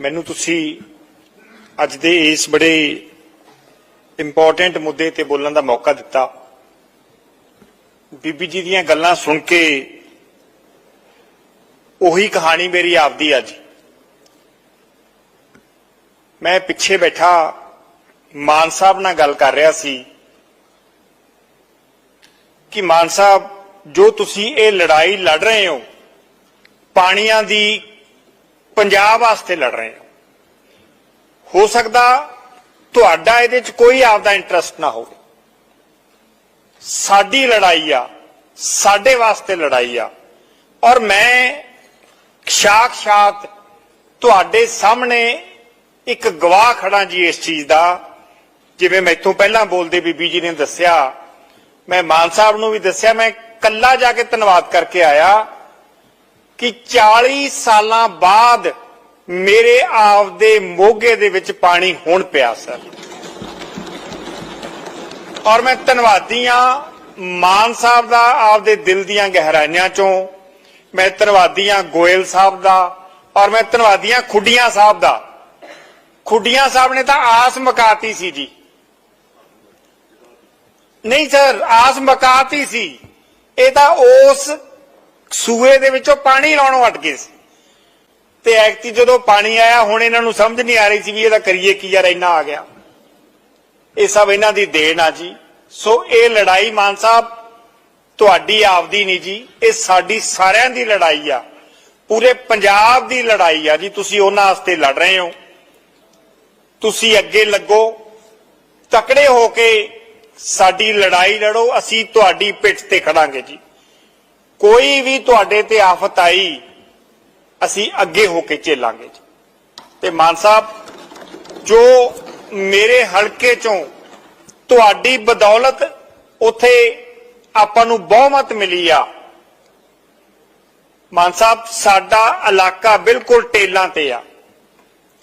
ਮੈਨੂੰ ਤੁਸੀਂ ਅੱਜ ਦੇ ਇਸ ਬੜੇ ਇੰਪੋਰਟੈਂਟ ਮੁੱਦੇ ਤੇ ਬੋਲਣ ਦਾ ਮੌਕਾ ਦਿੱਤਾ। ਬੀਬੀ ਜੀ ਦੀਆਂ ਗੱਲਾਂ ਸੁਣ ਕੇ ਉਹੀ ਕਹਾਣੀ ਮੇਰੀ ਆਪਦੀ ਅੱਜ ਮੈਂ ਪਿੱਛੇ ਬੈਠਾ ਮਾਨ ਸਾਹਿਬ ਨਾਲ ਗੱਲ ਕਰ ਰਿਹਾ ਸੀ ਕਿ ਮਾਨ ਸਾਹਿਬ, ਜੋ ਤੁਸੀਂ ਇਹ ਲੜਾਈ ਲੜ ਰਹੇ ਹੋ, ਪਾਣੀਆਂ ਦੀ ਪੰਜਾਬ ਵਾਸਤੇ ਲੜ ਰਹੇ ਹੋ। ਹੋ ਸਕਦਾ ਤੁਹਾਡਾ ਇਹਦੇ 'ਚ ਕੋਈ ਆਪਦਾ ਇੰਟਰਸਟ ਨਾ ਹੋਵੇ। ਸਾਡੀ ਲੜਾਈ ਆ, ਸਾਡੇ ਵਾਸਤੇ ਲੜਾਈ ਆ। ਔਰ ਮੈਂ ਸਾਖਸ਼ਾਤ ਤੁਹਾਡੇ ਸਾਹਮਣੇ ਇੱਕ ਗਵਾਹ ਖੜਾ ਜੀ ਇਸ ਚੀਜ਼ ਦਾ। ਜਿਵੇਂ ਮੈਥੋਂ ਪਹਿਲਾਂ ਬੋਲਦੇ ਬੀਬੀ ਜੀ ਨੇ ਦੱਸਿਆ, ਮੈਂ ਮਾਨ ਸਾਹਿਬ ਨੂੰ ਵੀ ਦੱਸਿਆ, ਮੈਂ ਕੱਲਾ ਜਾ ਕੇ ਧੰਨਵਾਦ ਕਰਕੇ ਆਇਆ। ਕਿ 40 ਸਾਲਾਂ ਬਾਅਦ ਮੇਰੇ ਆਪ ਦੇ ਮੋਗੇ ਦੇ ਵਿੱਚ ਪਾਣੀ ਹੁਣ ਪਿਆ, ਸਰ। ਔਰ ਮੈਂ ਧੰਨਵਾਦੀ ਆ ਮਾਨ ਸਾਹਿਬ ਦਾ ਆਪਦੇ ਦਿਲ ਦੀਆਂ ਗਹਿਰਾਈਆਂ ਚੋਂ। ਮੈਂ ਧੰਨਵਾਦੀ ਆ ਗੋਇਲ ਸਾਹਿਬ ਦਾ ਔਰ ਮੈਂ ਧੰਨਵਾਦੀ ਆ ਖੁੱਡੀਆਂ ਸਾਹਿਬ ਦਾ। ਖੁੱਡੀਆਂ ਸਾਹਿਬ ਨੇ ਤਾਂ ਆਸ ਮਕਾਤੀ ਸੀ ਜੀ। ਨਹੀਂ, ਸਰ, ਆਸ ਮਕਾਤੀ ਸੀ। ਇਹ ਤਾਂ ਉਸ ਸੂਏ ਦੇ ਵਿੱਚੋਂ ਪਾਣੀ ਲਾਉਣੋਂ ਹਟ ਗਏ ਸੀ। ਤੇ ਐਕਤੀ ਜਦੋਂ ਪਾਣੀ ਆਇਆ, ਹੁਣ ਇਹਨਾਂ ਨੂੰ ਸਮਝ ਨਹੀਂ ਆ ਰਹੀ ਸੀ ਵੀ ਇਹਦਾ ਕਰੀਏ ਕੀ ਯਾਰ, ਇੰਨਾ ਆ ਗਿਆ। ਇਹ ਸਭ ਇਹਨਾਂ ਦੀ ਦੇਣ ਆ ਜੀ। ਸੋ ਇਹ ਲੜਾਈ ਮਾਨ ਸਾਹਿਬ, ਤੁਹਾਡੀ ਆਪਦੀ ਨਹੀਂ ਜੀ। ਇਹ ਸਾਡੀ ਸਾਰਿਆਂ ਦੀ ਲੜਾਈ ਆ। ਪੂਰੇ ਪੰਜਾਬ ਦੀ ਲੜਾਈ ਆ ਜੀ। ਤੁਸੀਂ ਉਹਨਾਂ ਵਾਸਤੇ ਲੜ ਰਹੇ ਹੋ। ਤੁਸੀਂ ਅੱਗੇ ਲੱਗੋ। ਤਕੜੇ ਹੋ ਕੇ ਸਾਡੀ ਲੜਾਈ ਲੜੋ। ਅਸੀਂ ਤੁਹਾਡੀ ਪਿੱਠ ਤੇ ਖੜਾਂਗੇ ਜੀ। ਕੋਈ ਵੀ ਤੁਹਾਡੇ ਤੇ ਆਫਤ ਆਈ, ਅਸੀਂ ਅੱਗੇ ਹੋ ਕੇ ਝੇਲਾਂਗੇ ਜੀ। ਤੇ ਮਾਨ ਸਾਹਿਬ, ਜੋ ਮੇਰੇ ਹਲਕੇ ਚੋਂ ਤੁਹਾਡੀ ਬਦੌਲਤ ਉਥੇ ਆਪਾਂ ਨੂੰ ਬਹੁਮਤ ਮਿਲੀ ਆ, ਮਾਨ ਸਾਹਿਬ, ਸਾਡਾ ਇਲਾਕਾ ਬਿਲਕੁਲ ਟੇਲਾਂ ਤੇ ਆ।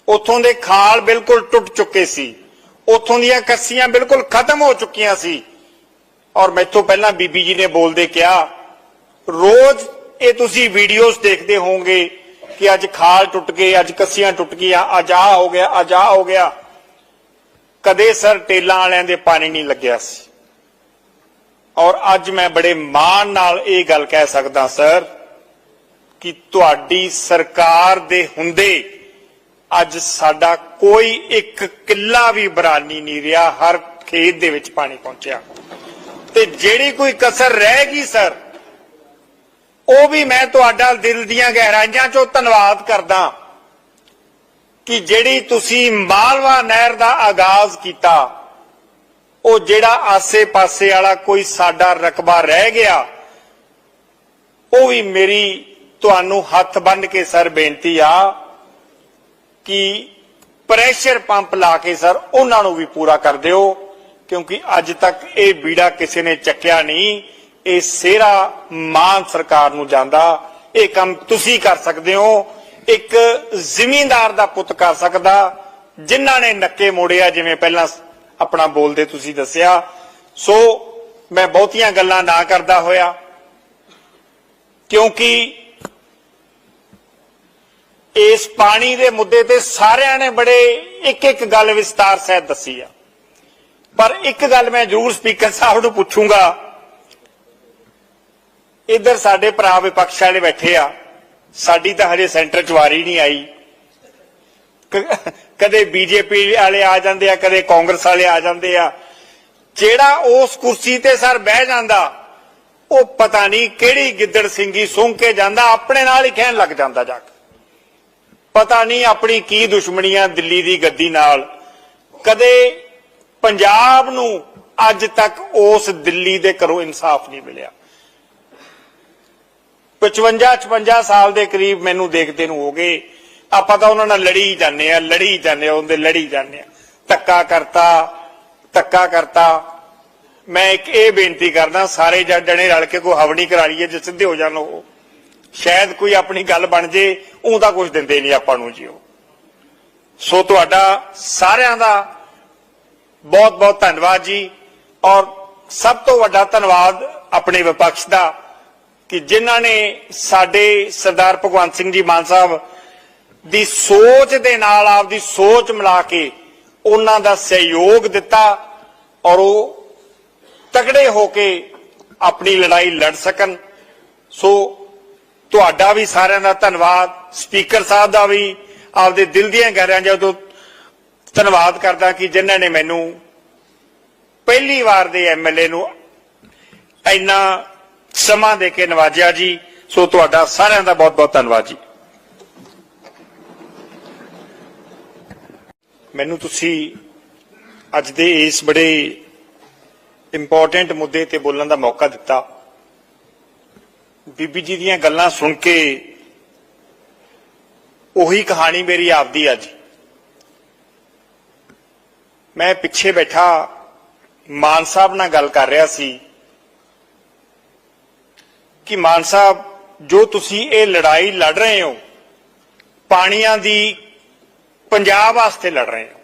ਉਥੋਂ ਦੇ ਖਾਲ ਬਿਲਕੁਲ ਟੁੱਟ ਚੁੱਕੇ ਸੀ। ਉਥੋਂ ਦੀਆਂ ਕੱਸੀਆਂ ਬਿਲਕੁਲ ਖਤਮ ਹੋ ਚੁੱਕੀਆਂ ਸੀ। ਔਰ ਮੈਥੋਂ ਪਹਿਲਾਂ ਬੀਬੀ ਜੀ ਨੇ ਬੋਲਦੇ ਕਿਹਾ ਰੋਜ਼ ਇਹ ਤੁਸੀਂ ਵੀਡੀਓਜ਼ ਦੇਖਦੇ ਹੋਵੋਗੇ ਕਿ ਅੱਜ ਖਾਲ ਟੁੱਟ ਗਏ, ਅੱਜ ਕੱਸੀਆਂ ਟੁੱਟ ਗਈਆਂ, ਅੱਜ ਆ ਹੋ ਗਿਆ, ਅੱਜ ਆ ਹੋ ਗਿਆ। ਕਦੇ ਸਰ ਟੇਲਾਂ ਵਾਲਿਆਂ ਦੇ ਪਾਣੀ ਨਹੀਂ ਲੱਗਿਆ ਸੀ। ਔਰ ਅੱਜ ਮੈਂ ਬੜੇ ਮਾਣ ਨਾਲ ਇਹ ਗੱਲ ਕਹਿ ਸਕਦਾ, ਸਰ, ਕਿ ਤੁਹਾਡੀ ਸਰਕਾਰ ਦੇ ਹੁੰਦੇ ਅੱਜ ਸਾਡਾ ਕੋਈ ਇੱਕ ਕਿੱਲਾ ਵੀ ਬਰਾਨੀ ਨਹੀਂ ਰਿਹਾ, ਹਰ ਖੇਤ ਦੇ ਵਿੱਚ ਪਾਣੀ ਪਹੁੰਚਿਆ। ਤੇ ਜਿਹੜੀ ਕੋਈ ਕਸਰ ਰਹਿ ਗਈ, ਸਰ ਉਹ ਵੀ ਮੈਂ ਤੁਹਾਡਾ ਦਿਲ ਦੀਆਂ ਗਹਿਰਾਈਆਂ ਚੋਂ ਧੰਨਵਾਦ ਕਰਦਾ ਕਿ ਜਿਹੜੀ ਤੁਸੀਂ ਮਾਲਵਾ ਨਹਿਰ ਦਾ ਆਗਾਜ਼ ਕੀਤਾ, ਉਹ ਜਿਹੜਾ ਆਸੇ-ਪਾਸੇ ਵਾਲਾ ਕੋਈ ਸਾਡਾ ਰਕਬਾ ਰਹਿ ਗਿਆ, ਉਹ ਵੀ ਮੇਰੀ ਤੁਹਾਨੂੰ ਹੱਥ ਬੰਨ ਕੇ ਸਰ ਬੇਨਤੀ ਆ ਕਿ ਪ੍ਰੈਸ਼ਰ ਪੰਪ ਲਾ ਕੇ ਸਰ ਉਹਨਾਂ ਨੂੰ ਵੀ ਪੂਰਾ ਕਰ ਦਿਓ, ਕਿਉਂਕਿ ਅੱਜ ਤੱਕ ਇਹ ਬੀੜਾ ਕਿਸੇ ਨੇ ਚੱਕਿਆ ਨਹੀਂ। ਇਹ ਸੇਰਾ ਮਾਨ ਸਰਕਾਰ ਨੂੰ ਜਾਂਦਾ, ਇਹ ਕੰਮ ਤੁਸੀਂ ਕਰ ਸਕਦੇ ਹੋ। ਇੱਕ ਜ਼ਿਮੀਂਦਾਰ ਦਾ ਪੁੱਤ ਕਰ ਸਕਦਾ, ਜਿਨ੍ਹਾਂ ਨੇ ਨੱਕੇ ਮੋੜਿਆ, ਜਿਵੇਂ ਪਹਿਲਾਂ ਆਪਣਾ ਬੋਲਦੇ ਤੁਸੀਂ ਦੱਸਿਆ। ਸੋ ਮੈਂ ਬਹੁਤੀਆਂ ਗੱਲਾਂ ਨਾ ਕਰਦਾ ਹੋਇਆ, ਕਿਉਂਕਿ ਇਸ ਪਾਣੀ ਦੇ ਮੁੱਦੇ ਤੇ ਸਾਰਿਆਂ ਨੇ ਬੜੇ ਇੱਕ ਇੱਕ ਗੱਲ ਵਿਸਤਾਰ ਸਹਿਤ ਦੱਸੀ ਆ। ਪਰ ਇੱਕ ਗੱਲ ਮੈਂ ਜ਼ਰੂਰ ਸਪੀਕਰ ਸਾਹਿਬ ਨੂੰ ਪੁੱਛੂੰਗਾ ਇੱਧਰ ਸਾਡੇ ਭਰਾ ਵਿਪਕਸ਼ ਵਾਲੇ ਬੈਠੇ ਆ। ਸਾਡੀ ਤਾਂ ਹਜੇ ਸੈਂਟਰ ਚ ਵਾਰੀ ਨਹੀਂ ਆਈ। ਕ- ਕਦੇ ਬੀਜੇਪੀ ਵਾਲੇ ਆ ਜਾਂਦੇ ਆ, ਕਦੇ ਕਾਂਗਰਸ ਵਾਲੇ ਆ ਜਾਂਦੇ ਆ। ਜਿਹੜਾ ਉਸ ਕੁਰਸੀ ਤੇ ਸਰ ਬਹਿ ਜਾਂਦਾ, ਉਹ ਪਤਾ ਨਹੀਂ ਕਿਹੜੀ ਗਿੱਦੜ ਸਿੰਘੀ ਸੁੰਘ ਕੇ ਜਾਂਦਾ, ਆਪਣੇ ਨਾਲ ਹੀ ਕਹਿਣ ਲੱਗ ਜਾਂਦਾ ਜਾ ਕੇ। ਪਤਾ ਨਹੀਂ ਆਪਣੀ ਕੀ ਦੁਸ਼ਮਣੀਆਂ ਦਿੱਲੀ ਦੀ ਗੱਦੀ ਨਾਲ। ਕਦੇ ਪੰਜਾਬ ਨੂੰ ਅੱਜ ਤੱਕ ਉਸ ਦਿੱਲੀ ਦੇ ਘਰੋਂ ਇਨਸਾਫ ਨਹੀਂ ਮਿਲਿਆ। 55 56 ਸਾਲ ਦੇ ਕਰੀਬ ਮੈਨੂੰ ਦੇਖਦੇ ਨੂੰ ਹੋ ਗਏ। ਆਪਾਂ ਤਾਂ ਉਹਨਾਂ ਨਾਲ ਲੜੀ ਜਾਂਦੇ ਆ, ਲੜੀ ਜਾਂਦੇ ਆ, ਉਹਦੇ ਲੜੀ ਜਾਂਦੇ ਆ। ਧੱਕਾ ਕਰਤਾ ਧੱਕਾ ਕਰਤਾ। ਮੈਂ ਇੱਕ ਇਹ ਬੇਨਤੀ ਕਰਦਾ, ਸਾਰੇ ਜਣੇ ਰਲ ਕੇ ਕੋਈ ਹਵਣੀ ਕਰਾ ਲਈਏ ਜੇ ਸਿੱਧੇ ਹੋ ਜਾਣ ਉਹ। ਸ਼ਾਇਦ ਕੋਈ ਆਪਣੀ ਗੱਲ ਬਣ ਜੇ ਉਹ ਤਾਂ ਕੁਝ ਦਿੰਦੇ ਨਹੀਂ ਆਪਾਂ ਨੂੰ ਜੀ ਉਹ। ਸੋ ਤੁਹਾਡਾ ਸਾਰਿਆਂ ਦਾ ਬਹੁਤ ਬਹੁਤ ਧੰਨਵਾਦ ਜੀ। ਔਰ ਸਭ ਤੋਂ ਵੱਡਾ ਧੰਨਵਾਦ ਆਪਣੇ ਵਿਪਕਸ਼ ਦਾ। ਕਿ ਜਿਨ੍ਹਾਂ ਨੇ ਸਾਡੇ ਸਰਦਾਰ ਭਗਵੰਤ ਸਿੰਘ ਜੀ ਮਾਨ ਸਾਹਿਬ ਦੀ ਸੋਚ ਦੇ ਨਾਲ ਆਪਦੀ ਸੋਚ ਮਿਲਾ ਕੇ ਉਹਨਾਂ ਦਾ ਸਹਿਯੋਗ ਦਿੱਤਾ ਔਰ ਉਹ ਤਕੜੇ ਹੋ ਕੇ ਆਪਣੀ ਲੜਾਈ ਲੜ ਸਕਣ। ਸੋ ਤੁਹਾਡਾ ਵੀ ਸਾਰਿਆਂ ਦਾ ਧੰਨਵਾਦ, ਸਪੀਕਰ ਸਾਹਿਬ ਦਾ ਵੀ ਆਪਦੇ ਦਿਲ ਦੀਆਂ ਗਹਿਰਾਈਆਂ ਜਦੋਂ ਧੰਨਵਾਦ ਕਰਦਾ ਕਿ ਜਿਨ੍ਹਾਂ ਨੇ ਮੈਨੂੰ ਪਹਿਲੀ ਵਾਰ ਦੇ ਐਮਐਲਏ ਨੂੰ ਇੰਨਾ ਸਮਾਂ ਦੇ ਕੇ ਨਵਾਜਿਆ ਜੀ। ਸੋ ਤੁਹਾਡਾ ਸਾਰਿਆਂ ਦਾ ਬਹੁਤ ਬਹੁਤ ਧੰਨਵਾਦ ਜੀ। ਮੈਨੂੰ ਤੁਸੀਂ ਅੱਜ ਦੇ ਇਸ ਬੜੇ ਇੰਪੋਰਟੈਂਟ ਮੁੱਦੇ ਤੇ ਬੋਲਣ ਦਾ ਮੌਕਾ ਦਿੱਤਾ। ਬੀਬੀ ਜੀ ਦੀਆਂ ਗੱਲਾਂ ਸੁਣ ਕੇ ਉਹੀ ਕਹਾਣੀ ਮੇਰੀ ਆਪਦੀ ਅੱਜ ਮੈਂ ਪਿੱਛੇ ਬੈਠਾ ਮਾਨ ਸਾਹਿਬ ਨਾਲ ਗੱਲ ਕਰ ਰਿਹਾ ਸੀ। ਕਿ ਮਾਨ ਸਾਹਿਬ, ਜੋ ਤੁਸੀਂ ਇਹ ਲੜਾਈ ਲੜ ਰਹੇ ਹੋ, ਪਾਣੀਆਂ ਦੀ ਪੰਜਾਬ ਵਾਸਤੇ ਲੜ ਰਹੇ ਹੋ।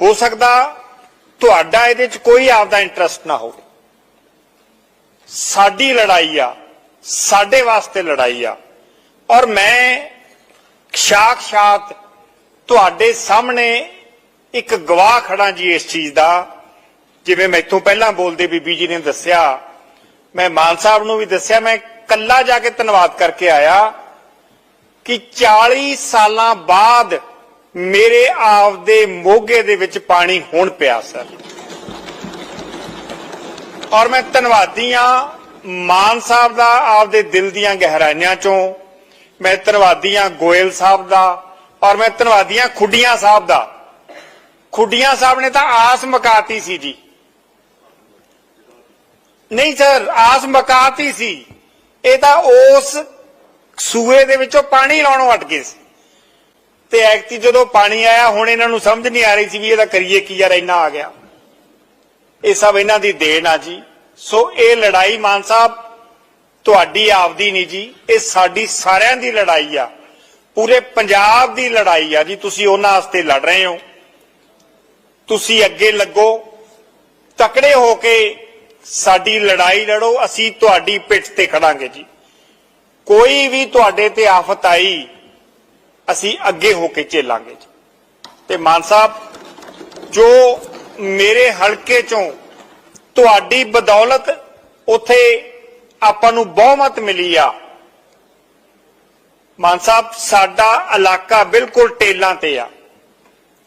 ਹੋ ਸਕਦਾ ਤੁਹਾਡਾ ਇਹਦੇ ਚ ਕੋਈ ਆਪਦਾ ਇੰਟਰਸਟ ਨਾ ਹੋਵੇ। ਸਾਡੀ ਲੜਾਈ ਆ, ਸਾਡੇ ਵਾਸਤੇ ਲੜਾਈ ਆ। ਔਰ ਮੈਂ ਸਾਖਸ਼ਾਤ ਤੁਹਾਡੇ ਸਾਹਮਣੇ ਇੱਕ ਗਵਾਹ ਖੜਾ ਜੀ ਇਸ ਚੀਜ਼ ਦਾ, ਜਿਵੇਂ ਮੈਥੋਂ ਪਹਿਲਾਂ ਬੋਲਦੇ ਬੀਬੀ ਜੀ ਨੇ ਦੱਸਿਆ ਮੈਂ ਮਾਨ ਸਾਹਿਬ ਨੂੰ ਵੀ ਦੱਸਿਆ, ਮੈਂ ਕੱਲਾ ਜਾ ਕੇ ਧੰਨਵਾਦ ਕਰਕੇ ਆਇਆ ਕਿ 40 ਸਾਲਾਂ ਬਾਅਦ ਮੇਰੇ ਆਪਦੇ ਮੋਗੇ ਦੇ ਵਿੱਚ ਪਾਣੀ ਹੁਣ ਪਿਆ, ਸਰ। ਔਰ ਮੈਂ ਧੰਨਵਾਦੀ ਆ ਮਾਨ ਸਾਹਿਬ ਦਾ ਆਪਦੇ ਦਿਲ ਦੀਆਂ ਗਹਿਰਾਈਆਂ ਚੋਂ, ਮੈਂ ਧੰਨਵਾਦੀ ਆ ਗੋਇਲ ਸਾਹਿਬ ਦਾ, ਔਰ ਮੈਂ ਧੰਨਵਾਦੀ ਆ ਖੁੱਡੀਆਂ ਸਾਹਿਬ ਦਾ। ਖੁੱਡੀਆਂ ਸਾਹਿਬ ਨੇ ਤਾਂ ਆਸ ਮਕਾਤੀ ਸੀ ਜੀ। ਨਹੀਂ ਸਰ, ਆਸ ਮਕਾਤੀ ਸੀ। ਇਹ ਤਾਂ ਉਸ ਸੂਏ ਦੇ ਵਿੱਚੋਂ ਪਾਣੀ ਲਾਉਣੋਂ ਹਟ ਗਏ ਸੀ। ਤੇ ਐਕਤੀ ਜਦੋਂ ਪਾਣੀ ਆਇਆ, ਹੁਣ ਇਹਨਾਂ ਨੂੰ ਸਮਝ ਨਹੀਂ ਆ ਰਹੀ ਸੀ ਵੀ ਇਹਦਾ ਕਰੀਏ ਕੀ ਯਾਰ, ਇੰਨਾ ਆ ਗਿਆ। ਇਹ ਸਭ ਇਹਨਾਂ ਦੀ ਦੇਣ ਆ ਜੀ। ਸੋ ਇਹ ਲੜਾਈ ਮਾਨ ਸਾਹਿਬ, ਤੁਹਾਡੀ ਆਪਦੀ ਨਹੀਂ ਜੀ। ਇਹ ਸਾਡੀ ਸਾਰਿਆਂ ਦੀ ਲੜਾਈ ਆ। ਪੂਰੇ ਪੰਜਾਬ ਦੀ ਲੜਾਈ ਆ ਜੀ। ਤੁਸੀਂ ਉਹਨਾਂ ਵਾਸਤੇ ਲੜ ਰਹੇ ਹੋ। ਤੁਸੀਂ ਅੱਗੇ ਲੱਗੋ। ਤਕੜੇ ਹੋ ਕੇ ਸਾਡੀ ਲੜਾਈ ਲੜੋ, ਅਸੀਂ ਤੁਹਾਡੀ ਪਿੱਠ ਤੇ ਖੜਾਂਗੇ ਜੀ। ਕੋਈ ਵੀ ਤੁਹਾਡੇ ਤੇ ਆਫਤ ਆਈ, ਅਸੀਂ ਅੱਗੇ ਹੋ ਕੇ ਝੇਲਾਂਗੇ ਜੀ। ਤੇ ਮਾਨ ਸਾਹਿਬ, ਜੋ ਮੇਰੇ ਹਲਕੇ ਚੋਂ ਤੁਹਾਡੀ ਬਦੌਲਤ ਉਥੇ ਆਪਾਂ ਨੂੰ ਬਹੁਮਤ ਮਿਲੀ ਆ, ਮਾਨ ਸਾਹਿਬ, ਸਾਡਾ ਇਲਾਕਾ ਬਿਲਕੁਲ ਟੇਲਾਂ ਤੇ ਆ।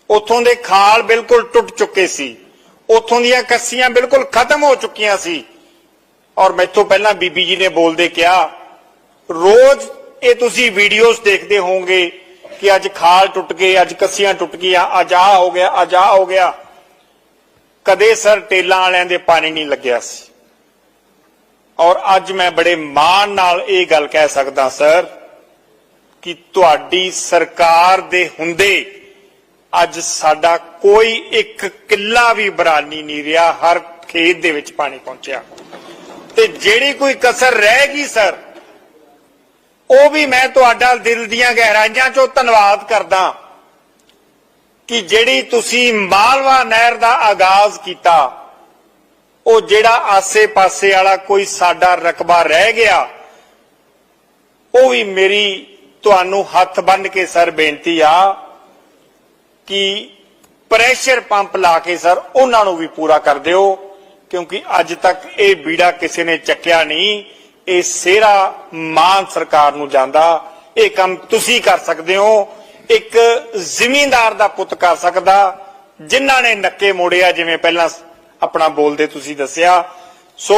ਉਥੋਂ ਦੇ ਖਾਲ ਬਿਲਕੁਲ ਟੁੱਟ ਚੁੱਕੇ ਸੀ। ਉੱਥੋਂ ਦੀਆਂ ਕੱਸੀਆਂ ਬਿਲਕੁਲ ਖਤਮ ਹੋ ਚੁੱਕੀਆਂ ਸੀ। ਔਰ ਮੈਥੋਂ ਪਹਿਲਾਂ ਬੀਬੀ ਜੀ ਨੇ ਬੋਲਦੇ ਕਿਹਾ, ਰੋਜ਼ ਇਹ ਤੁਸੀਂ ਵੀਡੀਓਜ਼ ਦੇਖਦੇ ਹੋਵੋਗੇ ਕਿ ਅੱਜ ਖਾਲ ਟੁੱਟ ਗਏ, ਅੱਜ ਕੱਸੀਆਂ ਟੁੱਟ ਗਈਆਂ, ਅੱਜ ਆ ਹੋ ਗਿਆ, ਅੱਜ ਆ ਹੋ ਗਿਆ। ਕਦੇ ਸਰ ਟੇਲਾਂ ਵਾਲਿਆਂ ਦੇ ਪਾਣੀ ਨਹੀਂ ਲੱਗਿਆ ਸੀ। ਔਰ ਅੱਜ ਮੈਂ ਬੜੇ ਮਾਣ ਨਾਲ ਇਹ ਗੱਲ ਕਹਿ ਸਕਦਾ, ਸਰ, ਕਿ ਤੁਹਾਡੀ ਸਰਕਾਰ ਦੇ ਹੁੰਦੇ ਅੱਜ ਸਾਡਾ ਕੋਈ ਇੱਕ ਕਿੱਲਾ ਵੀ ਬਰਾਨੀ ਨਹੀਂ ਰਿਹਾ, ਹਰ ਖੇਤ ਦੇ ਵਿੱਚ ਪਾਣੀ ਪਹੁੰਚਿਆ। ਤੇ ਜਿਹੜੀ ਕੋਈ ਕਸਰ ਰਹਿ ਗਈ, ਸਰ, ਉਹ ਵੀ ਮੈਂ ਤੁਹਾਡਾ ਦਿਲ ਦੀਆਂ ਗਹਿਰਾਈਆਂ ਚੋਂ ਧੰਨਵਾਦ ਕਰਦਾ ਕਿ ਜਿਹੜੀ ਤੁਸੀਂ ਮਾਲਵਾ ਨਹਿਰ ਦਾ ਆਗਾਜ਼ ਕੀਤਾ, ਉਹ ਜਿਹੜਾ ਆਸੇ-ਪਾਸੇ ਵਾਲਾ ਕੋਈ ਸਾਡਾ ਰਕਬਾ ਰਹਿ ਗਿਆ, ਉਹ ਵੀ ਮੇਰੀ ਤੁਹਾਨੂੰ ਹੱਥ ਬੰਨ ਕੇ, ਸਰ, ਬੇਨਤੀ ਆ ਕਿ ਪ੍ਰੈਸ਼ਰ ਪੰਪ ਲਾ ਕੇ ਸਰ ਉਹਨਾਂ ਨੂੰ ਵੀ ਪੂਰਾ ਕਰ ਦਿਓ, ਕਿਉਂਕਿ ਅੱਜ ਤੱਕ ਇਹ ਬੀੜਾ ਕਿਸੇ ਨੇ ਚੱਕਿਆ ਨਹੀਂ, ਇਹ ਸੇਰਾ ਮਾਨ ਸਰਕਾਰ ਨੂੰ ਜਾਂਦਾ। ਇਹ ਕੰਮ ਤੁਸੀਂ ਕਰ ਸਕਦੇ ਹੋ, ਇੱਕ ਜ਼ਿਮੀਂਦਾਰ ਦਾ ਪੁੱਤ ਕਰ ਸਕਦਾ, ਜਿਨ੍ਹਾਂ ਨੇ ਨੱਕੇ ਮੋੜਿਆ, ਜਿਵੇਂ ਪਹਿਲਾਂ ਆਪਣਾ ਬੋਲਦੇ ਤੁਸੀਂ ਦੱਸਿਆ। ਸੋ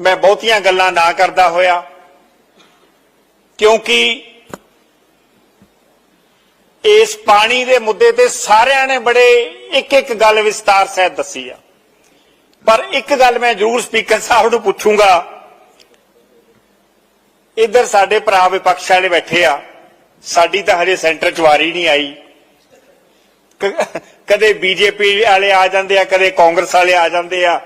ਮੈਂ ਬਹੁਤੀਆਂ ਗੱਲਾਂ ਨਾ ਕਰਦਾ ਹੋਇਆ, ਕਿਉਂਕਿ ਇਸ ਪਾਣੀ ਦੇ ਮੁੱਦੇ ਤੇ ਸਾਰਿਆਂ ਨੇ ਬੜੇ ਇੱਕ ਇੱਕ ਗੱਲ ਵਿਸਤਾਰ ਸਹਿਤ ਦੱਸੀ ਆ। ਪਰ ਇੱਕ ਗੱਲ ਮੈਂ ਜ਼ਰੂਰ ਸਪੀਕਰ ਸਾਹਿਬ ਨੂੰ ਪੁੱਛੂੰਗਾ। ਇੱਧਰ ਸਾਡੇ ਭਰਾ ਵਿਪਕਸ਼ ਵਾਲੇ ਬੈਠੇ ਆ। ਸਾਡੀ ਤਾਂ ਹਜੇ ਸੈਂਟਰ ਚ ਵਾਰੀ ਨਹੀਂ ਆਈ। ਕਦੇ ਬੀਜੇਪੀ ਵਾਲੇ ਆ ਜਾਂਦੇ ਆ, ਕਦੇ ਕਾਂਗਰਸ ਵਾਲੇ ਆ ਜਾਂਦੇ ਆ।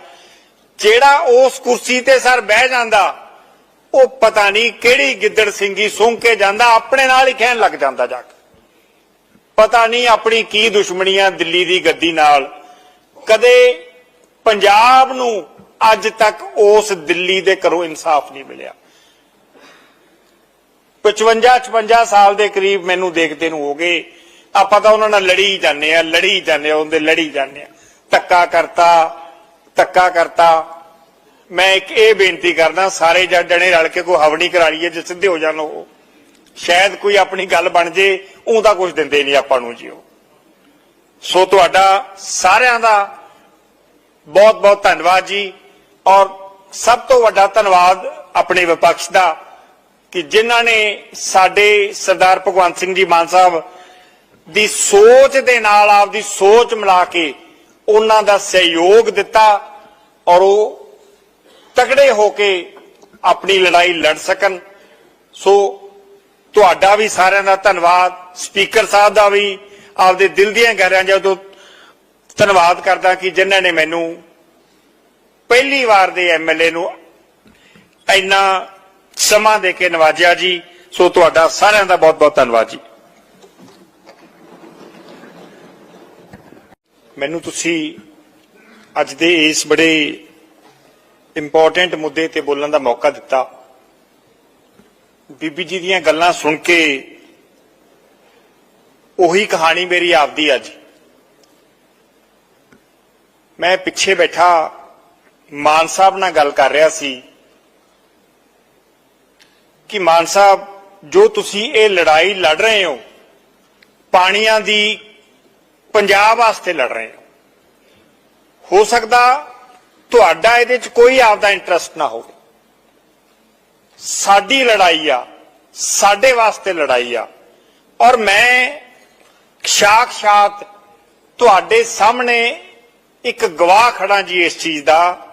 ਜਿਹੜਾ ਉਸ ਕੁਰਸੀ ਤੇ ਸਰ ਬਹਿ ਜਾਂਦਾ, ਉਹ ਪਤਾ ਨਹੀਂ ਕਿਹੜੀ ਗਿੱਦੜ ਸਿੰਘੀ ਸੁੰਘ ਕੇ ਜਾਂਦਾ, ਆਪਣੇ ਨਾਲ ਹੀ ਕਹਿਣ ਲੱਗ ਜਾਂਦਾ ਜਾ ਕੇ। ਪਤਾ ਨਹੀਂ ਆਪਣੀ ਕੀ ਦੁਸ਼ਮਣੀਆਂ ਦਿੱਲੀ ਦੀ ਗੱਦੀ ਨਾਲ। ਕਦੇ ਪੰਜਾਬ ਨੂੰ ਅੱਜ ਤੱਕ ਉਸ ਦਿੱਲੀ ਦੇ ਘਰੋਂ ਇਨਸਾਫ ਨਹੀਂ ਮਿਲਿਆ। 55 56 ਸਾਲ ਦੇ ਕਰੀਬ ਮੈਨੂੰ ਦੇਖਦੇ ਨੂੰ ਹੋ ਗਏ। ਆਪਾਂ ਤਾਂ ਉਹਨਾਂ ਨਾਲ ਲੜੀ ਜਾਂਦੇ ਆ, ਲੜੀ ਜਾਂਦੇ ਆ, ਉਹਦੇ ਲੜੀ ਜਾਂਦੇ ਆ। ਧੱਕਾ ਕਰਤਾ ਧੱਕਾ ਕਰਤਾ। ਮੈਂ ਇੱਕ ਇਹ ਬੇਨਤੀ ਕਰਦਾ, ਸਾਰੇ ਜਣੇ ਰਲ ਕੇ ਕੋਈ ਹਵਣੀ ਕਰਾ ਲਈਏ, ਜੇ ਸਿੱਧੇ ਹੋ ਜਾਣ ਉਹ। ਸ਼ਾਇਦ ਕੋਈ ਆਪਣੀ ਗੱਲ ਬਣ ਜੇ ਉਹ ਤਾਂ ਕੁਝ ਦਿੰਦੇ ਨਹੀਂ ਆਪਾਂ ਨੂੰ ਜੀ ਉਹ ਸੋ ਤੁਹਾਡਾ ਸਾਰਿਆਂ ਦਾ ਬਹੁਤ ਬਹੁਤ ਧੰਨਵਾਦ ਜੀ, ਔਰ ਸਭ ਤੋਂ ਵੱਡਾ ਧੰਨਵਾਦ ਆਪਣੇ ਵਿਪਕਸ਼ ਦਾ ਕਿ ਜਿਨ੍ਹਾਂ ਨੇ ਸਾਡੇ ਸਰਦਾਰ ਭਗਵੰਤ ਸਿੰਘ ਜੀ ਮਾਨ ਸਾਹਿਬ ਦੀ ਸੋਚ ਦੇ ਨਾਲ ਆਪਦੀ ਸੋਚ ਮਿਲਾ ਕੇ ਉਹਨਾਂ ਦਾ ਸਹਿਯੋਗ ਦਿੱਤਾ, ਔਰ ਉਹ ਤਕੜੇ ਹੋ ਕੇ ਆਪਣੀ ਲੜਾਈ ਲੜ ਸਕਣ। ਸੋ ਤੁਹਾਡਾ ਵੀ ਸਾਰਿਆਂ ਦਾ ਧੰਨਵਾਦ, ਸਪੀਕਰ ਸਾਹਿਬ ਦਾ ਵੀ, ਆਪਦੇ ਦਿਲ ਦੀਆਂ ਗਹਿਰਾਈਆਂ ਤੋਂ ਧੰਨਵਾਦ ਕਰਦਾ ਕਿ ਜਿਨ੍ਹਾਂ ਨੇ ਮੈਨੂੰ ਪਹਿਲੀ ਵਾਰ ਦੇ ਐਮਐਲਏ ਨੂੰ ਇੰਨਾ ਸਮਾਂ ਦੇ ਕੇ ਨਵਾਜਿਆ ਜੀ। ਸੋ ਤੁਹਾਡਾ ਸਾਰਿਆਂ ਦਾ ਬਹੁਤ ਬਹੁਤ ਧੰਨਵਾਦ ਜੀ। ਮੈਨੂੰ ਤੁਸੀਂ ਅੱਜ ਦੇ ਇਸ ਬੜੇ ਇੰਪੋਰਟੈਂਟ ਮੁੱਦੇ ਤੇ ਬੋਲਣ ਦਾ ਮੌਕਾ ਦਿੱਤਾ। ਬੀਬੀ ਜੀ ਦੀਆਂ ਗੱਲਾਂ ਸੁਣ ਕੇ ਉਹੀ ਕਹਾਣੀ ਮੇਰੀ ਆਪਦੀ ਅੱਜ ਮੈਂ ਪਿੱਛੇ ਬੈਠਾ ਮਾਨ ਸਾਹਿਬ ਨਾਲ ਗੱਲ ਕਰ ਰਿਹਾ ਸੀ ਕਿ ਮਾਨ ਸਾਹਿਬ, ਜੋ ਤੁਸੀਂ ਇਹ ਲੜਾਈ ਲੜ ਰਹੇ ਹੋ, ਪਾਣੀਆਂ ਦੀ ਪੰਜਾਬ ਵਾਸਤੇ ਲੜ ਰਹੇ ਹੋ। ਹੋ ਸਕਦਾ ਤੁਹਾਡਾ ਇਹਦੇ ਚ ਕੋਈ ਆਪਦਾ ਇੰਟਰਸਟ ਨਾ ਹੋਵੇ। ਸਾਡੀ ਲੜਾਈ ਆ, ਸਾਡੇ ਵਾਸਤੇ ਲੜਾਈ ਆ। ਔਰ ਮੈਂ ਸਾਖਸ਼ਾਤ ਤੁਹਾਡੇ ਸਾਹਮਣੇ ਇੱਕ ਗਵਾਹ ਖੜਾ ਜੀ ਇਸ ਚੀਜ਼ ਦਾ।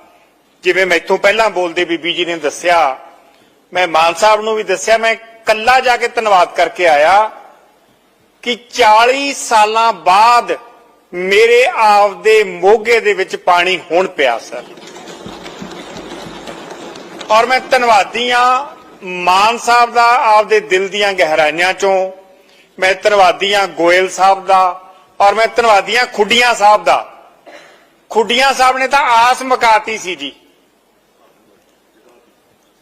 ਜਿਵੇਂ ਮੈਥੋਂ ਪਹਿਲਾਂ ਬੋਲਦੇ ਬੀਬੀ ਜੀ ਨੇ ਦੱਸਿਆ, ਮੈਂ ਮਾਨ ਸਾਹਿਬ ਨੂੰ ਵੀ ਦੱਸਿਆ, ਮੈਂ ਕੱਲਾ ਜਾ ਕੇ ਧੰਨਵਾਦ ਕਰਕੇ ਆਇਆ ਕਿ 40 ਸਾਲਾਂ ਬਾਅਦ ਮੇਰੇ ਆਪ ਦੇ ਮੋਗੇ ਦੇ ਵਿੱਚ ਪਾਣੀ ਹੁਣ ਪਿਆ, ਸਰ। ਔਰ ਮੈਂ ਧੰਨਵਾਦੀ ਆ ਮਾਨ ਸਾਹਿਬ ਦਾ, ਆਪਦੇ ਦਿਲ ਦੀਆਂ ਗਹਿਰਾਈਆਂ ਚੋਂ। ਮੈਂ ਧੰਨਵਾਦੀ ਆ ਗੋਇਲ ਸਾਹਿਬ ਦਾ ਔਰ ਮੈਂ ਧੰਨਵਾਦੀ ਆ ਖੁੱਡੀਆਂ ਸਾਹਿਬ ਦਾ। ਖੁੱਡੀਆਂ ਸਾਹਿਬ ਨੇ ਤਾਂ ਆਸ ਮਕਾਤੀ ਸੀ ਜੀ।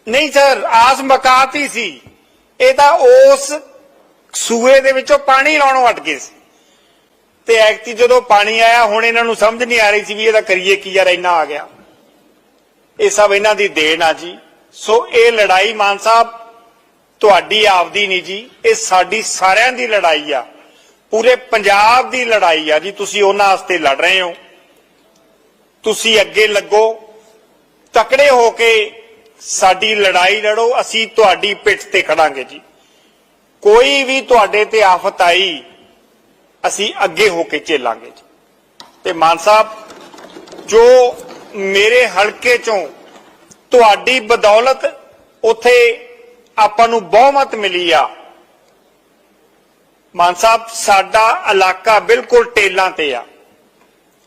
ਨਹੀਂ ਸਰ, ਆਸ ਮਕਾਤੀ ਸੀ। ਇਹ ਤਾਂ ਉਸ ਸੂਏ ਦੇ ਵਿੱਚੋਂ ਪਾਣੀ ਲਾਉਣੋਂ ਹਟ ਗਏ ਸੀ। ਤੇ ਐਕਤੀ ਜਦੋਂ ਪਾਣੀ ਆਇਆ, ਹੁਣ ਇਹਨਾਂ ਨੂੰ ਸਮਝ ਨਹੀਂ ਆ ਰਹੀ ਸੀ ਵੀ ਇਹਦਾ ਕਰੀਏ ਕੀ ਯਾਰ ਇੰਨਾ ਆ ਗਿਆ। ਇਹ ਸਭ ਇਹਨਾਂ ਦੀ ਦੇਣ ਆ ਜੀ। ਸੋ ਇਹ ਲੜਾਈ ਮਾਨ ਸਾਹਿਬ, ਤੁਹਾਡੀ ਆਪਦੀ ਨਹੀਂ ਜੀ। ਇਹ ਸਾਡੀ ਸਾਰਿਆਂ ਦੀ ਲੜਾਈ ਆ। ਪੂਰੇ ਪੰਜਾਬ ਦੀ ਲੜਾਈ ਆ ਜੀ। ਤੁਸੀਂ ਉਹਨਾਂ ਵਾਸਤੇ ਲੜ ਰਹੇ ਹੋ। ਤੁਸੀਂ ਅੱਗੇ ਲੱਗੋ। ਤਕੜੇ ਹੋ ਕੇ ਸਾਡੀ ਲੜਾਈ ਲੜੋ। ਅਸੀਂ ਤੁਹਾਡੀ ਪਿੱਠ ਤੇ ਖੜਾਂਗੇ ਜੀ। ਕੋਈ ਵੀ ਤੁਹਾਡੇ ਤੇ ਆਫਤ ਆਈ, ਅਸੀਂ ਅੱਗੇ ਹੋ ਕੇ ਝੇਲਾਂਗੇ ਜੀ। ਤੇ ਮਾਨ ਸਾਹਿਬ, ਜੋ ਮੇਰੇ ਹਲਕੇ ਚੋਂ ਤੁਹਾਡੀ ਬਦੌਲਤ ਉਥੇ ਆਪਾਂ ਨੂੰ ਬਹੁਮਤ ਮਿਲੀ ਆ। ਮਾਨ ਸਾਹਿਬ, ਸਾਡਾ ਇਲਾਕਾ ਬਿਲਕੁਲ ਟੇਲਾਂ ਤੇ ਆ।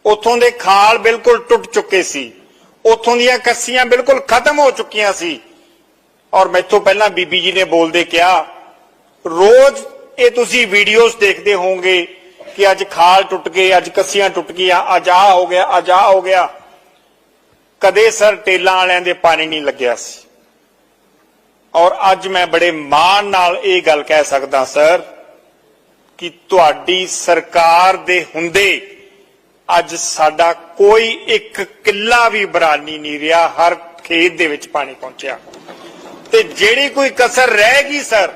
ਉਥੋਂ ਦੇ ਖਾਲ ਬਿਲਕੁਲ ਟੁੱਟ ਚੁੱਕੇ ਸੀ। ਉਥੋਂ ਦੀਆਂ ਕੱਸੀਆਂ ਬਿਲਕੁਲ ਖਤਮ ਹੋ ਚੁੱਕੀਆਂ ਸੀ। ਔਰ ਮੈਥੋਂ ਪਹਿਲਾਂ ਬੀਬੀ ਜੀ ਨੇ ਬੋਲਦੇ ਕਿਹਾ, ਰੋਜ਼ ਇਹ ਤੁਸੀਂ ਵੀਡੀਓਜ਼ ਦੇਖਦੇ ਹੋਵੋਗੇ ਕਿ ਅੱਜ ਖਾਲ ਟੁੱਟ ਗਏ, ਅੱਜ ਕੱਸੀਆਂ ਟੁੱਟ ਗਈਆਂ, ਅੱਜ ਆ ਹੋ ਗਿਆ, ਅੱਜ ਆ ਹੋ ਗਿਆ। ਕਦੇ ਸਰ ਟੇਲਾਂ ਵਾਲਿਆਂ ਦੇ ਪਾਣੀ ਨਹੀਂ ਲੱਗਿਆ ਸੀ। ਔਰ ਅੱਜ ਮੈਂ ਬੜੇ ਮਾਣ ਨਾਲ ਇਹ ਗੱਲ ਕਹਿ ਸਕਦਾ, ਸਰ, ਕਿ ਤੁਹਾਡੀ ਸਰਕਾਰ ਦੇ ਹੁੰਦੇ ਅੱਜ ਸਾਡਾ ਕੋਈ ਇੱਕ ਕਿੱਲਾ ਵੀ ਬਰਾਨੀ ਨਹੀਂ ਰਿਹਾ, ਹਰ ਖੇਤ ਦੇ ਵਿੱਚ ਪਾਣੀ ਪਹੁੰਚਿਆ। ਤੇ ਜਿਹੜੀ ਕੋਈ ਕਸਰ ਰਹਿ ਗਈ, ਸਰ,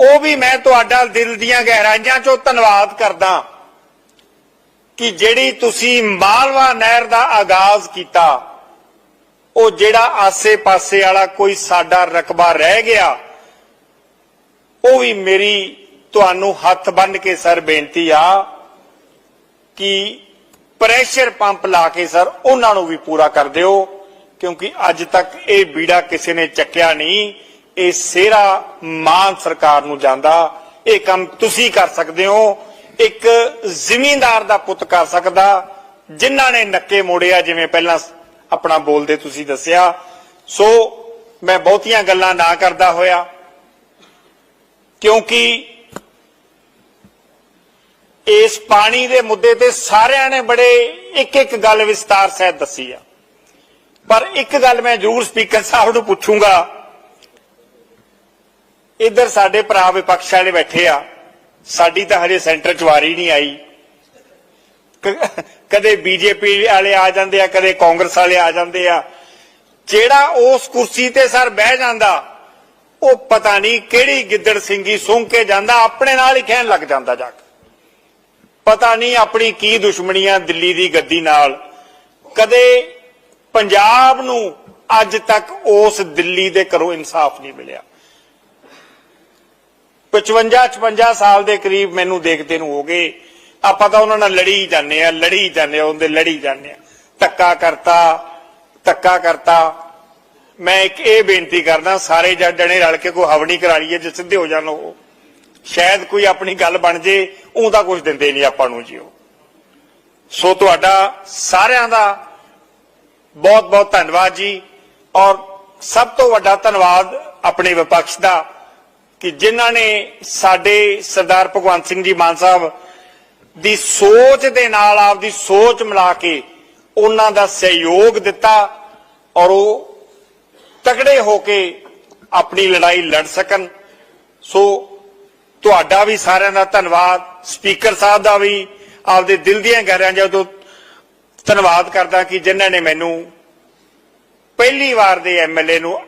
ਉਹ ਵੀ ਮੈਂ ਤੁਹਾਡਾ ਦਿਲ ਦੀਆਂ ਗਹਿਰਾਈਆਂ ਚੋਂ ਧੰਨਵਾਦ ਕਰਦਾ। ਕਿ ਜਿਹੜੀ ਤੁਸੀਂ ਮਾਲਵਾ ਨਹਿਰ ਦਾ ਆਗਾਜ਼ ਕੀਤਾ, ਉਹ ਜਿਹੜਾ ਆਸੇ-ਪਾਸੇ ਵਾਲਾ ਕੋਈ ਸਾਡਾ ਰਕਬਾ ਰਹਿ ਗਿਆ, ਉਹ ਵੀ ਮੇਰੀ ਤੁਹਾਨੂੰ ਹੱਥ ਬੰਨ ਕੇ ਸਰ ਬੇਨਤੀ ਆ ਕਿ ਪ੍ਰੈਸ਼ਰ ਪੰਪ ਲਾ ਕੇ ਸਰ ਉਹਨਾਂ ਨੂੰ ਵੀ ਪੂਰਾ ਕਰ ਦਿਓ, ਕਿਉਂਕਿ ਅੱਜ ਤੱਕ ਇਹ ਬੀੜਾ ਕਿਸੇ ਨੇ ਚੱਕਿਆ ਨਹੀਂ, ਇਹ ਸੇਰਾ ਮਾਨ ਸਰਕਾਰ ਨੂੰ ਜਾਂਦਾ, ਇਹ ਕੰਮ ਤੁਸੀਂ ਕਰ ਸਕਦੇ ਹੋ। ਇੱਕ ਜ਼ਿਮੀਂਦਾਰ ਦਾ ਪੁੱਤ ਕਰ ਸਕਦਾ, ਜਿਨ੍ਹਾਂ ਨੇ ਨੱਕੇ ਮੋੜਿਆ ਜਿਵੇਂ ਪਹਿਲਾਂ ਆਪਣਾ ਬੋਲਦੇ ਤੁਸੀਂ ਦੱਸਿਆ। ਸੋ ਮੈਂ ਬਹੁਤੀਆਂ ਗੱਲਾਂ ਨਾ ਕਰਦਾ ਹੋਇਆ, ਕਿਉਂਕਿ ਇਸ ਪਾਣੀ ਦੇ ਮੁੱਦੇ ਤੇ ਸਾਰਿਆਂ ਨੇ ਬੜੇ ਇੱਕ ਇੱਕ ਗੱਲ ਵਿਸਤਾਰ ਸਹਿਤ ਦੱਸੀ ਆ। ਪਰ ਇੱਕ ਗੱਲ ਮੈਂ ਜ਼ਰੂਰ ਸਪੀਕਰ ਸਾਹਿਬ ਨੂੰ ਪੁੱਛੂੰਗਾ। ਇੱਧਰ ਸਾਡੇ ਭਰਾ ਵਿਪਕਸ਼ ਵਾਲੇ ਬੈਠੇ ਆ। ਸਾਡੀ ਤਾਂ ਹਜੇ ਸੈਂਟਰ ਚ ਵਾਰੀ ਨਹੀਂ ਆਈ। ਕਦੇ ਬੀਜੇਪੀ ਵਾਲੇ ਆ ਜਾਂਦੇ ਆ, ਕਦੇ ਕਾਂਗਰਸ ਵਾਲੇ ਆ ਜਾਂਦੇ ਆ। ਜਿਹੜਾ ਉਸ ਕੁਰਸੀ ਤੇ ਸਰ ਬਹਿ ਜਾਂਦਾ, ਉਹ ਪਤਾ ਨਹੀਂ ਕਿਹੜੀ ਗਿੱਦੜ ਸਿੰਘੀ ਸੁੰਘ ਕੇ ਜਾਂਦਾ, ਆਪਣੇ ਨਾਲ ਹੀ ਕਹਿਣ ਲੱਗ ਜਾਂਦਾ ਜਾ ਕੇ। ਪਤਾ ਨਹੀਂ ਆਪਣੀ ਕੀ ਦੁਸ਼ਮਣੀਆਂ ਦਿੱਲੀ ਦੀ ਗੱਦੀ ਨਾਲ। ਕਦੇ ਪੰਜਾਬ ਨੂੰ ਅੱਜ ਤੱਕ ਉਸ ਦਿੱਲੀ ਦੇ ਘਰੋਂ ਇਨਸਾਫ ਨਹੀਂ ਮਿਲਿਆ। 55 56 ਸਾਲ ਦੇ ਕਰੀਬ ਮੈਨੂੰ ਦੇਖਦੇ ਨੂੰ ਹੋ ਗਏ। ਆਪਾਂ ਤਾਂ ਉਹਨਾਂ ਨਾਲ ਲੜੀ ਜਾਂਦੇ ਆ, ਲੜੀ ਜਾਂਦੇ ਆ, ਉਹਦੇ ਲੜੀ ਜਾਂਦੇ ਆ। ਧੱਕਾ ਕਰਤਾ ਧੱਕਾ ਕਰਤਾ। ਮੈਂ ਇੱਕ ਇਹ ਬੇਨਤੀ ਕਰਦਾ, ਸਾਰੇ ਜਣੇ ਰਲ ਕੇ ਕੋਈ ਹਵਣੀ ਕਰਾ ਲਈਏ ਜੇ ਸਿੱਧੇ ਹੋ ਜਾਣ ਉਹ। ਸ਼ਾਇਦ ਕੋਈ ਆਪਣੀ ਗੱਲ ਬਣ ਜੇ ਉਹ ਤਾਂ ਕੁਝ ਦਿੰਦੇ ਨਹੀਂ ਆਪਾਂ ਨੂੰ ਜੀ ਉਹ। ਸੋ ਤੁਹਾਡਾ ਸਾਰਿਆਂ ਦਾ ਬਹੁਤ ਬਹੁਤ ਧੰਨਵਾਦ ਜੀ। ਔਰ ਸਭ ਤੋਂ ਵੱਡਾ ਧੰਨਵਾਦ ਆਪਣੇ ਵਿਪਕਸ਼ ਦਾ। ਕਿ ਜਿਨ੍ਹਾਂ ਨੇ ਸਾਡੇ ਸਰਦਾਰ ਭਗਵੰਤ ਸਿੰਘ ਜੀ ਮਾਨ ਸਾਹਿਬ ਦੀ ਸੋਚ ਦੇ ਨਾਲ ਆਪਦੀ ਸੋਚ ਮਿਲਾ ਕੇ ਉਹਨਾਂ ਦਾ ਸਹਿਯੋਗ ਦਿੱਤਾ ਔਰ ਉਹ ਤਕੜੇ ਹੋ ਕੇ ਆਪਣੀ ਲੜਾਈ ਲੜ ਸਕਣ। ਸੋ ਤੁਹਾਡਾ ਵੀ ਸਾਰਿਆਂ ਦਾ ਧੰਨਵਾਦ, ਸਪੀਕਰ ਸਾਹਿਬ ਦਾ ਵੀ ਆਪਦੇ ਦਿਲ ਦੀਆਂ ਗਹਿਰਾਈਆਂ ਤੋਂ ਧੰਨਵਾਦ ਕਰਦਾ ਕਿ ਜਿਨ੍ਹਾਂ ਨੇ ਮੈਨੂੰ ਪਹਿਲੀ ਵਾਰ ਦੇ ਐਮਐਲਏ ਨੂੰ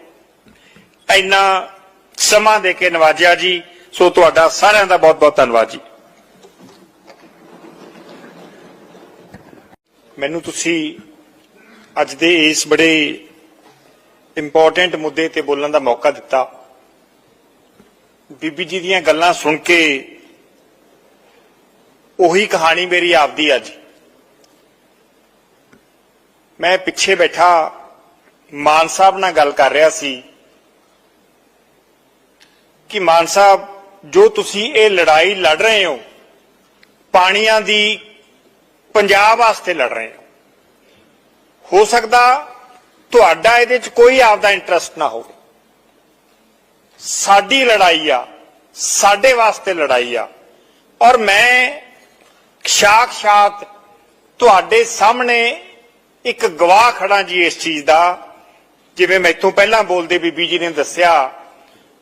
ਇੰਨਾ ਸਮਾਂ ਦੇ ਕੇ ਨਵਾਜਿਆ ਜੀ। ਸੋ ਤੁਹਾਡਾ ਸਾਰਿਆਂ ਦਾ ਬਹੁਤ ਬਹੁਤ ਧੰਨਵਾਦ ਜੀ। ਮੈਨੂੰ ਤੁਸੀਂ ਅੱਜ ਦੇ ਇਸ ਬੜੇ ਇੰਪੋਰਟੈਂਟ ਮੁੱਦੇ ਤੇ ਬੋਲਣ ਦਾ ਮੌਕਾ ਦਿੱਤਾ। ਬੀਬੀ ਜੀ ਦੀਆਂ ਗੱਲਾਂ ਸੁਣ ਕੇ ਉਹੀ ਕਹਾਣੀ ਮੇਰੀ ਆਪਦੀ ਅੱਜ ਮੈਂ ਪਿੱਛੇ ਬੈਠਾ ਮਾਨ ਸਾਹਿਬ ਨਾਲ ਗੱਲ ਕਰ ਰਿਹਾ ਸੀ। ਕਿ ਮਾਨ ਸਾਹਿਬ, ਜੋ ਤੁਸੀਂ ਇਹ ਲੜਾਈ ਲੜ ਰਹੇ ਹੋ, ਪਾਣੀਆਂ ਦੀ ਪੰਜਾਬ ਵਾਸਤੇ ਲੜ ਰਹੇ ਹੋ ਹੋ ਸਕਦਾ ਤੁਹਾਡਾ ਇਹਦੇ 'ਚ ਕੋਈ ਆਪਦਾ ਇੰਟਰਸਟ ਨਾ ਹੋਵੇ। ਸਾਡੀ ਲੜਾਈ ਆ, ਸਾਡੇ ਵਾਸਤੇ ਲੜਾਈ ਆ, ਔਰ ਮੈਂ ਸਾਖਸ਼ਾਤ ਤੁਹਾਡੇ ਸਾਹਮਣੇ ਇੱਕ ਗਵਾਹ ਖੜਾ ਜੀ ਇਸ ਚੀਜ਼ ਦਾ, ਜਿਵੇਂ ਮੈਂ ਮੈਥੋਂ ਪਹਿਲਾਂ ਬੋਲਦੇ ਬੀਬੀ ਜੀ ਨੇ ਦੱਸਿਆ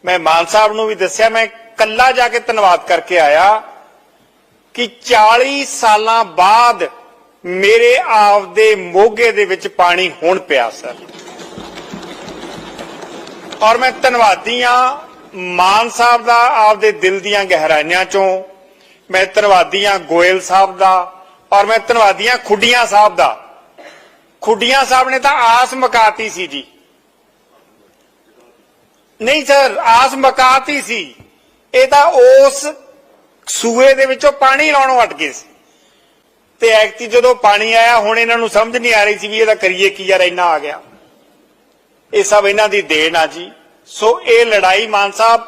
ਮੈਂ ਮਾਨ ਸਾਹਿਬ ਨੂੰ ਵੀ ਦੱਸਿਆ, ਮੈਂ ਕੱਲਾ ਜਾ ਕੇ ਧੰਨਵਾਦ ਕਰਕੇ ਆਇਆ ਕਿ 40 ਸਾਲਾਂ ਬਾਅਦ ਮੇਰੇ ਆਪ ਦੇ ਮੋਗੇ ਦੇ ਵਿੱਚ ਪਾਣੀ ਹੁਣ ਪਿਆ, ਸਰ। ਔਰ ਮੈਂ ਧੰਨਵਾਦੀ ਆ ਮਾਨ ਸਾਹਿਬ ਦਾ ਆਪਦੇ ਦਿਲ ਦੀਆਂ ਗਹਿਰਾਈਆਂ ਚੋਂ, ਮੈਂ ਧੰਨਵਾਦੀ ਆ ਗੋਇਲ ਸਾਹਿਬ ਦਾ, ਔਰ ਮੈਂ ਧੰਨਵਾਦੀ ਆ ਖੁੱਡੀਆਂ ਸਾਹਿਬ ਦਾ। ਖੁੱਡੀਆਂ ਸਾਹਿਬ ਨੇ ਤਾਂ ਆਸ ਮਕਾਤੀ ਸੀ ਜੀ। ਨਹੀਂ ਸਰ, ਆਸ ਮਕਾਤੀ ਸੀ। ਇਹ ਤਾਂ ਉਸ ਸੂਏ ਦੇ ਵਿੱਚੋਂ ਪਾਣੀ ਲਾਉਣੋਂ ਅਟ ਗਏ ਸੀ। ਤੇ ਐਕਤੀ ਜਦੋਂ ਪਾਣੀ ਆਇਆ, ਹੁਣ ਇਹਨਾਂ ਨੂੰ ਸਮਝ ਨਹੀਂ ਆ ਰਹੀ ਸੀ ਵੀ ਇਹਦਾ ਕਰੀਏ ਕੀ ਯਾਰ, ਇੰਨਾ ਆ ਗਿਆ। ਇਹ ਸਭ ਇਹਨਾਂ ਦੀ ਦੇਣ ਆ ਜੀ। ਸੋ ਇਹ ਲੜਾਈ ਮਾਨ ਸਾਹਿਬ,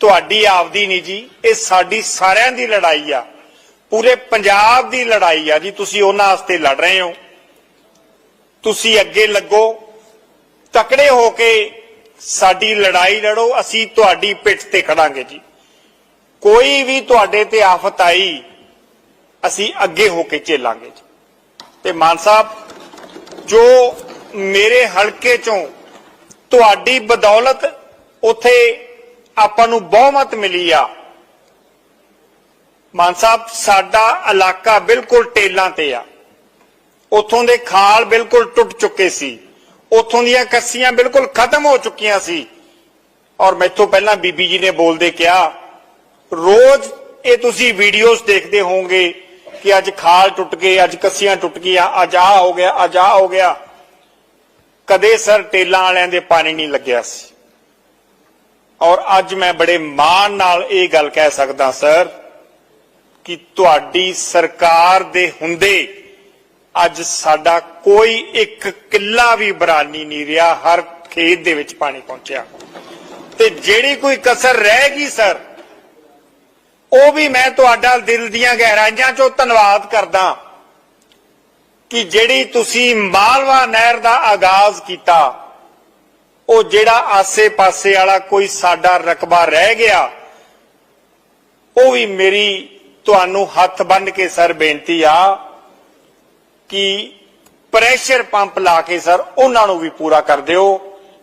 ਤੁਹਾਡੀ ਆਪਦੀ ਨਹੀਂ ਜੀ। ਇਹ ਸਾਡੀ ਸਾਰਿਆਂ ਦੀ ਲੜਾਈ ਆ। ਪੂਰੇ ਪੰਜਾਬ ਦੀ ਲੜਾਈ ਆ ਜੀ। ਤੁਸੀਂ ਉਹਨਾਂ ਵਾਸਤੇ ਲੜ ਰਹੇ ਹੋ। ਤੁਸੀਂ ਅੱਗੇ ਲੱਗੋ। ਤਕੜੇ ਹੋ ਕੇ ਸਾਡੀ ਲੜਾਈ ਲੜੋ, ਅਸੀਂ ਤੁਹਾਡੀ ਪਿੱਠ ਤੇ ਖੜਾਂਗੇ ਜੀ। ਕੋਈ ਵੀ ਤੁਹਾਡੇ ਤੇ ਆਫਤ ਆਈ, ਅਸੀਂ ਅੱਗੇ ਹੋ ਕੇ ਝੇਲਾਂਗੇ ਜੀ। ਤੇ ਮਾਨ ਸਾਹਿਬ, ਜੋ ਮੇਰੇ ਹਲਕੇ ਚੋਂ ਤੁਹਾਡੀ ਬਦੌਲਤ ਉਥੇ ਆਪਾਂ ਨੂੰ ਬਹੁਮਤ ਮਿਲੀ ਆ, ਮਾਨ ਸਾਹਿਬ, ਸਾਡਾ ਇਲਾਕਾ ਬਿਲਕੁਲ ਟੇਲਾਂ ਤੇ ਆ। ਉਥੋਂ ਦੇ ਖਾਲ ਬਿਲਕੁਲ ਟੁੱਟ ਚੁੱਕੇ ਸੀ। ਉਥੋਂ ਦੀਆਂ ਕੱਸੀਆਂ ਬਿਲਕੁਲ ਖਤਮ ਹੋ ਚੁੱਕੀਆਂ ਸੀ। ਔਰ ਮੈਥੋਂ ਪਹਿਲਾਂ ਬੀਬੀ ਜੀ ਨੇ ਬੋਲਦੇ ਕਿਹਾ, ਰੋਜ਼ ਇਹ ਤੁਸੀਂ ਵੀਡੀਓਜ਼ ਦੇਖਦੇ ਹੋਵੋਗੇ ਕਿ ਅੱਜ ਖਾਲ ਟੁੱਟ ਗਏ, ਅੱਜ ਕੱਸੀਆਂ ਟੁੱਟ ਗਈਆਂ, ਅੱਜ ਆ ਹੋ ਗਿਆ, ਅੱਜ ਆ ਹੋ ਗਿਆ। ਕਦੇ ਸਰ ਟੇਲਾਂ ਵਾਲਿਆਂ ਦੇ ਪਾਣੀ ਨਹੀਂ ਲੱਗਿਆ ਸੀ। ਔਰ ਅੱਜ ਮੈਂ ਬੜੇ ਮਾਣ ਨਾਲ ਇਹ ਗੱਲ ਕਹਿ ਸਕਦਾ, ਸਰ, ਕਿ ਤੁਹਾਡੀ ਸਰਕਾਰ ਦੇ ਹੁੰਦੇ ਅੱਜ ਸਾਡਾ ਕੋਈ ਇੱਕ ਕਿੱਲਾ ਵੀ ਬਰਾਨੀ ਨਹੀਂ ਰਿਹਾ, ਹਰ ਖੇਤ ਦੇ ਵਿੱਚ ਪਾਣੀ ਪਹੁੰਚਿਆ। ਤੇ ਜਿਹੜੀ ਕੋਈ ਕਸਰ ਰਹਿ ਗਈ, ਸਰ, ਉਹ ਵੀ ਮੈਂ ਤੁਹਾਡਾ ਦਿਲ ਦੀਆਂ ਗਹਿਰਾਈਆਂ ਚੋਂ ਧੰਨਵਾਦ ਕਰਦਾ ਕਿ ਜਿਹੜੀ ਤੁਸੀਂ ਮਾਲਵਾ ਨਹਿਰ ਦਾ ਆਗਾਜ਼ ਕੀਤਾ, ਉਹ ਜਿਹੜਾ ਆਸੇ-ਪਾਸੇ ਵਾਲਾ ਕੋਈ ਸਾਡਾ ਰਕਬਾ ਰਹਿ ਗਿਆ, ਉਹ ਵੀ ਮੇਰੀ ਤੁਹਾਨੂੰ ਹੱਥ ਬੰਨ ਕੇ ਸਰ ਬੇਨਤੀ ਆ ਕਿ ਪ੍ਰੈਸ਼ਰ ਪੰਪ ਲਾ ਕੇ ਸਰ, ਉਹਨਾਂ ਨੂੰ ਵੀ ਪੂਰਾ ਕਰ ਦਿਓ,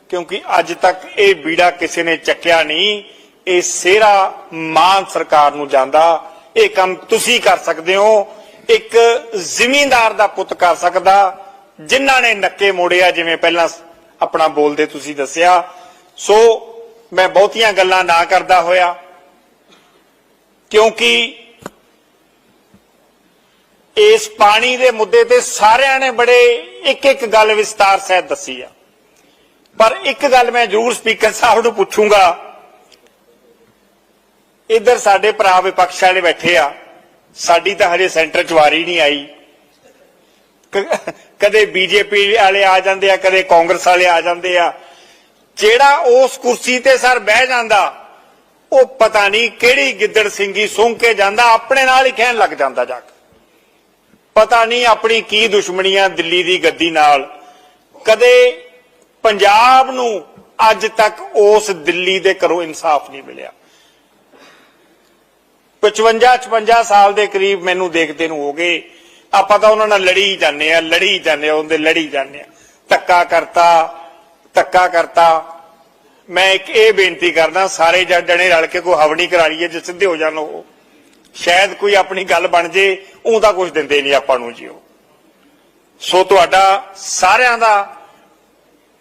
ਕਿਉਂਕਿ ਅੱਜ ਤੱਕ ਇਹ ਬੀੜਾ ਕਿਸੇ ਨੇ ਚੱਕਿਆ ਨਹੀਂ, ਇਹ ਸਿਹਰਾ ਮਾਨ ਸਰਕਾਰ ਨੂੰ ਜਾਂਦਾ। ਇਹ ਕੰਮ ਤੁਸੀਂ ਕਰ ਸਕਦੇ ਹੋ। ਇੱਕ ਜ਼ਿਮੀਂਦਾਰ ਦਾ ਪੁੱਤ ਕਰ ਸਕਦਾ, ਜਿਨ੍ਹਾਂ ਨੇ ਨੱਕੇ ਮੋੜਿਆ, ਜਿਵੇਂ ਪਹਿਲਾਂ ਆਪਣਾ ਬੋਲਦੇ ਤੁਸੀਂ ਦੱਸਿਆ। ਸੋ ਮੈਂ ਬਹੁਤੀਆਂ ਗੱਲਾਂ ਨਾ ਕਰਦਾ ਹੋਇਆ, ਕਿਉਂਕਿ ਇਸ ਪਾਣੀ ਦੇ ਮੁੱਦੇ ਤੇ ਸਾਰਿਆਂ ਨੇ ਬੜੇ ਇੱਕ ਇੱਕ ਗੱਲ ਵਿਸਤਾਰ ਸਹਿਤ ਦੱਸੀ ਆ। ਪਰ ਇੱਕ ਗੱਲ ਮੈਂ ਜ਼ਰੂਰ ਸਪੀਕਰ ਸਾਹਿਬ ਨੂੰ ਪੁੱਛੂੰਗਾ। ਇੱਧਰ ਸਾਡੇ ਭਰਾ ਵਿਪਕਸ਼ ਵਾਲੇ ਬੈਠੇ ਆ। ਸਾਡੀ ਤਾਂ ਹਜੇ ਸੈਂਟਰ ਚ ਵਾਰੀ ਨਹੀਂ ਆਈ। ਕਦੇ ਬੀਜੇਪੀ ਵਾਲੇ ਆ ਜਾਂਦੇ ਆ, ਕਦੇ ਕਾਂਗਰਸ ਵਾਲੇ ਆ ਜਾਂਦੇ ਆ। ਜਿਹੜਾ ਉਸ ਕੁਰਸੀ ਤੇ ਸਰ ਬਹਿ ਜਾਂਦਾ, ਉਹ ਪਤਾ ਨਹੀਂ ਕਿਹੜੀ ਗਿੱਦੜ ਸਿੰਘੀ ਸੁੰਘ ਕੇ ਜਾਂਦਾ, ਆਪਣੇ ਨਾਲ ਹੀ ਕਹਿਣ ਲੱਗ ਜਾਂਦਾ ਜਾ ਕੇ। ਪਤਾ ਨਹੀਂ ਆਪਣੀ ਕੀ ਦੁਸ਼ਮਣੀਆਂ ਦਿੱਲੀ ਦੀ ਗੱਦੀ ਨਾਲ। ਕਦੇ ਪੰਜਾਬ ਨੂੰ ਅੱਜ ਤੱਕ ਉਸ ਦਿੱਲੀ ਦੇ ਘਰੋਂ ਇਨਸਾਫ ਨਹੀਂ ਮਿਲਿਆ। 55 56 ਸਾਲ ਦੇ ਕਰੀਬ ਮੈਨੂੰ ਦੇਖਦੇ ਨੂੰ ਹੋ ਗਏ। ਆਪਾਂ ਤਾਂ ਉਹਨਾਂ ਨਾਲ ਲੜੀ ਜਾਂਦੇ ਆ, ਲੜੀ ਜਾਂਦੇ ਆ, ਉਹਦੇ ਲੜੀ ਜਾਂਦੇ ਆ। ਧੱਕਾ ਕਰਤਾ ਧੱਕਾ ਕਰਤਾ। ਮੈਂ ਇੱਕ ਇਹ ਬੇਨਤੀ ਕਰਦਾ, ਸਾਰੇ ਜੱਜ ਜਣੇ ਰਲ ਕੇ ਕੋਈ ਹਵਣੀ ਕਰਾ ਲਈਏ, ਜੇ ਸਿੱਧੇ ਹੋ ਜਾਣ ਉਹ। ਸ਼ਾਇਦ ਕੋਈ ਆਪਣੀ ਗੱਲ ਬਣ ਜੇ ਉਹ ਤਾਂ ਕੁਝ ਦਿੰਦੇ ਨਹੀਂ ਆਪਾਂ ਨੂੰ ਜੀ ਉਹ ਸੋ ਤੁਹਾਡਾ ਸਾਰਿਆਂ ਦਾ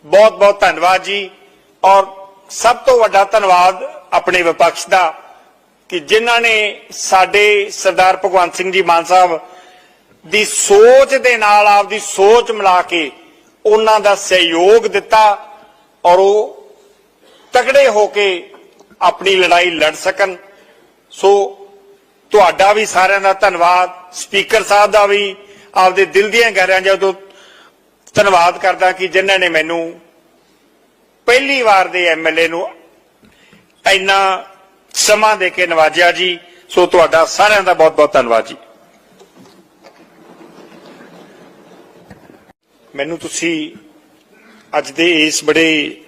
ਬਹੁਤ ਬਹੁਤ ਧੰਨਵਾਦ ਜੀ, ਔਰ ਸਭ ਤੋਂ ਵੱਡਾ ਧੰਨਵਾਦ ਆਪਣੇ ਵਿਪਕਸ਼ ਦਾ, ਕਿ ਜਿਨ੍ਹਾਂ ਨੇ ਸਾਡੇ ਸਰਦਾਰ ਭਗਵੰਤ ਸਿੰਘ ਜੀ ਮਾਨ ਸਾਹਿਬ ਦੀ ਸੋਚ ਦੇ ਨਾਲ ਆਪਦੀ ਸੋਚ ਮਿਲਾ ਕੇ ਉਹਨਾਂ ਦਾ ਸਹਿਯੋਗ ਦਿੱਤਾ, ਔਰ ਉਹ ਤਕੜੇ ਹੋ ਕੇ ਆਪਣੀ ਲੜਾਈ ਲੜ ਸਕਣ। ਸੋ ਤੁਹਾਡਾ ਵੀ ਸਾਰਿਆਂ ਦਾ ਧੰਨਵਾਦ, ਸਪੀਕਰ ਸਾਹਿਬ ਦਾ ਵੀ, ਆਪਦੇ ਦਿਲ ਦੀਆਂ ਗਹਿਰਾਈਆਂ ਜਦੋਂ ਧੰਨਵਾਦ ਕਰਦਾ ਕਿ ਜਿਨ੍ਹਾਂ ਨੇ ਮੈਨੂੰ ਪਹਿਲੀ ਵਾਰ ਦੇ ਐਮਐਲਏ ਨੂੰ ਇੰਨਾ ਸਮਾਂ ਦੇ ਕੇ ਨਵਾਜਿਆ ਜੀ। ਸੋ ਤੁਹਾਡਾ ਸਾਰਿਆਂ ਦਾ ਬਹੁਤ ਬਹੁਤ ਧੰਨਵਾਦ ਜੀ। ਮੈਨੂੰ ਤੁਸੀਂ ਅੱਜ ਦੇ ਇਸ ਬੜੇ